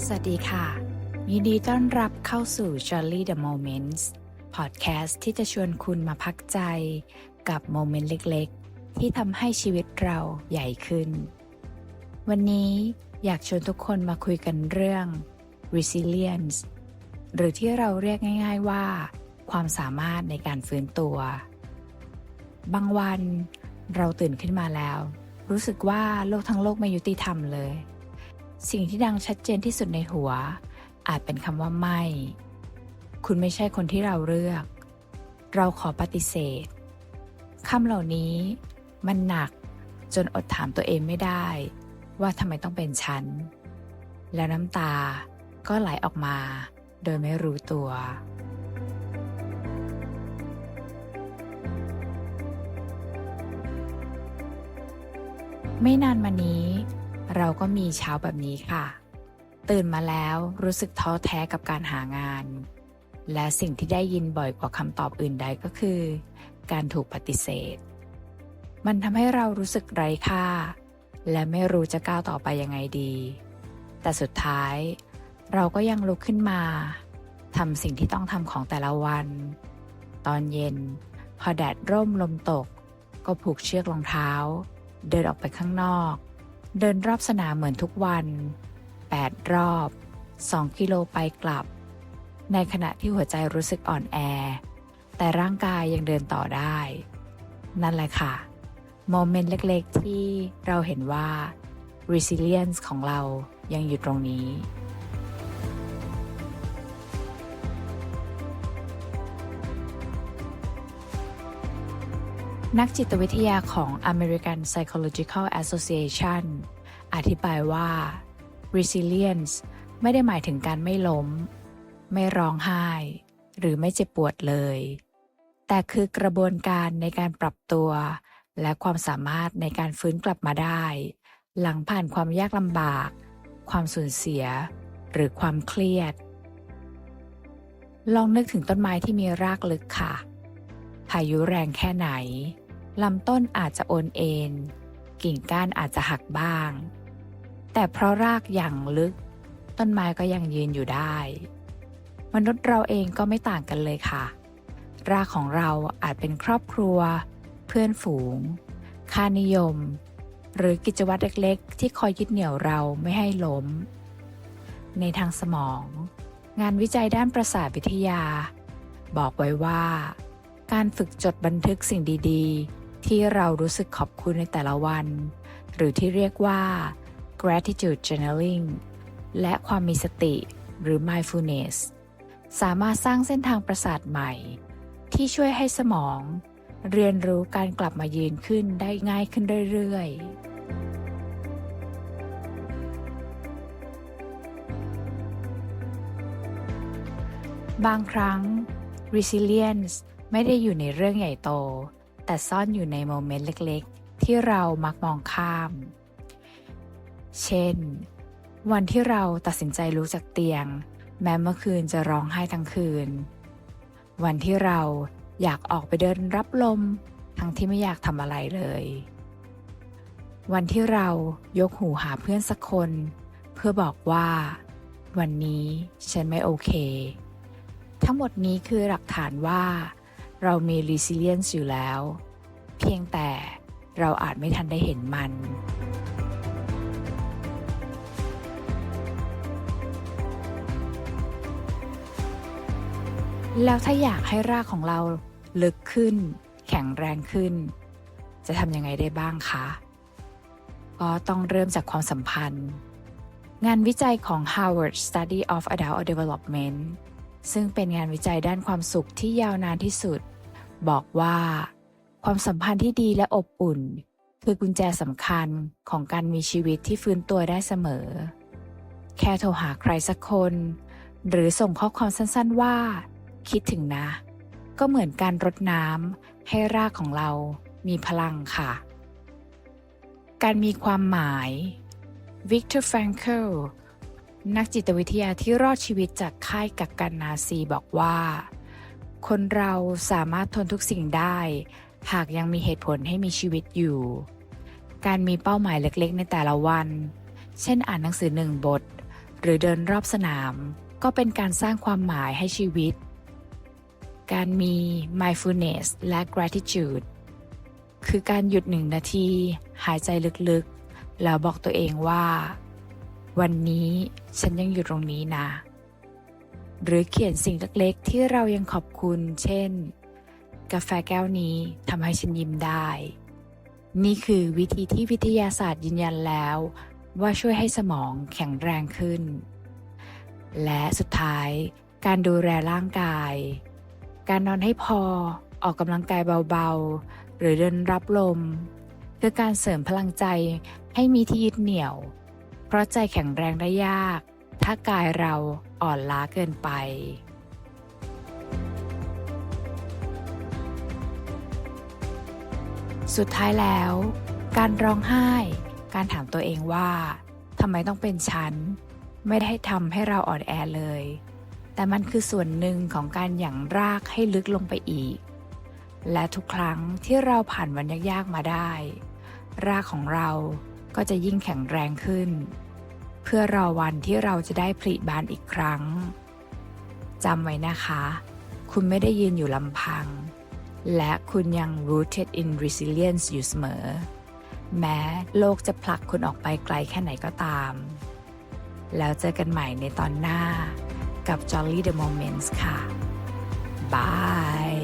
สวัสดีค่ะ ยินดีต้อนรับเข้าสู่ Jolly the Moments พอดแคสต์ที่จะชวนคุณมาพักใจกับโมเมนต์เล็กๆ ที่ทำให้ชีวิตเราใหญ่ขึ้น วันนี้อยากชวนทุกคนมาคุยกันเรื่อง resilience หรือที่เราเรียกง่าย ๆว่า ความสามารถในการฟื้นตัว บางวันเราตื่นขึ้นมาแล้ว รู้สึกว่าโลกทั้งโลกไม่ยุติธรรมเลย สิ่งที่ดังชัดเจนที่สุดในหัว อาจเป็นคำว่าไม่ คุณไม่ใช่คนที่เราเลือก เราขอปฏิเสธคำเหล่านี้มันหนักจนอดถามตัวเองไม่ได้ ว่าทำไมต้องเป็นฉัน แล้วน้ำตาก็ไหลออกมา โดยไม่รู้ตัว ไม่นานมานี้ เราก็มีเช้าแบบนี้ค่ะ ตื่นมาแล้วรู้สึกท้อแท้กับการหางาน และสิ่งที่ได้ยินบ่อยกว่าคำตอบอื่นใดก็คือ การถูกปฏิเสธ มันทำให้เรารู้สึกไร้ค่า และไม่รู้จะก้าวต่อไปยังไงดี แต่สุดท้าย เราก็ยังลุกขึ้นมาทำสิ่งที่ต้องทำของแต่ละวัน ตอนเย็น พอแดดร่มลมตก ก็ผูกเชือกรองเท้า เดินออกไปข้างนอก เดินรอบสนามเหมือนทุกวัน 8 รอบ 2 กิโลไปกลับ ในขณะที่หัวใจรู้สึกอ่อนแอ แต่ร่างกายยังเดินต่อได้ นั่นแหละค่ะ โมเมนต์เล็กๆ ที่เราเห็นว่า resilience ของเรายังอยู่ตรงนี้ นักจิตวิทยาของ American Psychological Association อธิบายว่า resilience ไม่ได้หมายถึงการไม่ล้ม ไม่ร้องไห้ หรือไม่เจ็บปวดเลย แต่คือกระบวนการในการปรับตัว และความสามารถในการฟื้นกลับมาได้ หลังผ่านความยากลำบาก ความสูญเสีย หรือความเครียด ลองนึกถึงต้นไม้ที่มีรากลึกค่ะ พายุแรงแค่ไหน ลำต้นอาจจะโอนเอ็นกิ่งก้านอาจจะหักบ้าง แต่เพราะรากอย่างลึก ต้นไม้ก็ยังยืนอยู่ได้ มนุษย์เราเองก็ไม่ต่างกันเลยค่ะ รากของเราอาจเป็นครอบครัว เพื่อนฝูง ค่านิยม หรือกิจวัตรเล็กๆ ที่คอยยึดเหนี่ยวเราไม่ให้ล้ม ในทางสมอง งานวิจัยด้านประสาทวิทยา บอกไว้ว่า การฝึกจดบันทึกสิ่งดี ๆ ที่เรารู้สึกขอบคุณในแต่ละวัน หรือที่เรียกว่า gratitude journaling และความมีสติหรือ mindfulness สามารถสร้างเส้นทางประสาทใหม่ ที่ช่วยให้สมอง เรียนรู้การกลับมายืนขึ้นได้ง่ายขึ้นเรื่อยๆบางครั้ง resilience ไม่ได้อยู่ในเรื่องใหญ่โต แต่ซ่อนอยู่ในโมเมนต์เล็กๆ ที่เรามักมองข้าม เช่น วันที่เราตัดสินใจลุกจากเตียง แม้เมื่อคืนจะร้องไห้ทั้งคืน วันที่เราอยากออกไปเดินรับลม ทั้งที่ไม่อยากทำอะไรเลย วันที่เรายกหูหาเพื่อนสักคน เพื่อบอกว่า วันนี้ฉันไม่โอเค ทั้งหมดนี้คือหลักฐานว่า เรามี resilience อยู่แล้ว เพียงแต่เราอาจไม่ทันได้เห็นมัน แล้วถ้าอยากให้รากของเราลึกขึ้น แข็งแรงขึ้น จะทำยังไงได้บ้างคะ ก็ต้องเริ่มจากความสัมพันธ์ งานวิจัยของ Harvard Study of Adult Development ซึ่งเป็นงานวิจัยด้านความสุขที่ยาวนานที่สุด บอกว่า ความสัมพันธ์ที่ดีและอบอุ่น คือกุญแจสำคัญของการมีชีวิตที่ฟื้นตัวได้เสมอ แค่โทรหาใครสักคน หรือส่งข้อความสั้นๆว่า คิดถึงนะ ก็เหมือนการรดน้ำให้รากของเรามีพลังค่ะ การมีความหมาย Viktor Frankl นักจิตวิทยาที่รอดชีวิตจากค่ายกักกันนาซีบอกว่า คนเราสามารถทนทุกสิ่งได้ หากยังมีเหตุผลให้มีชีวิตอยู่ การมีเป้าหมายเล็กๆ ในแต่ละวัน เช่นอ่านหนังสือหนึ่งบท หรือเดินรอบสนาม ก็เป็นการสร้างความหมายให้ชีวิต การมี mindfulness และ gratitude คือการหยุดหนึ่งนาที หายใจลึกๆ แล้วบอกตัวเองว่า วันนี้ฉันยังอยู่ตรงนี้นะ หรือเขียนสิ่งเล็กๆ ที่เรายังขอบคุณ เช่น กาแฟแก้วนี้ทำให้ฉันยิ้มได้ นี่คือวิธีที่วิทยาศาสตร์ยืนยันแล้ว ว่าช่วยให้สมองแข็งแรงขึ้น และสุดท้ายการดูแลร่างกาย การนอนให้พอออกกำลังกายเบาๆ หรือเดินรับลม คือการเสริมพลังใจให้มีที่ยึดเหนี่ยว เพราะใจแข็งแรงได้ยาก ถ้ากายเราอ่อนล้าเกินไป สุดท้ายแล้ว การร้องไห้ การถามตัวเองว่าทำไมต้องเป็นฉัน ไม่ได้ทำให้เราอ่อนแอเลย แต่มันคือส่วนหนึ่งของการหยั่งรากให้ลึกลงไปอีก และทุกครั้งที่เราผ่านวันยากๆมาได้ รากของเรา ก็จะยิ่งแข็งแรงขึ้น เพื่อรอวันที่เราจะได้ผลิบานอีกครั้งจำไว้นะคะ คุณไม่ได้ยืนอยู่ลำพัง และคุณยัง rooted in resilience อยู่เสมอ แม้โลกจะผลักคุณออกไปไกลแค่ไหนก็ตาม แล้วเจอกันใหม่ในตอนหน้ากับ Jolly the Moments ค่ะ บาย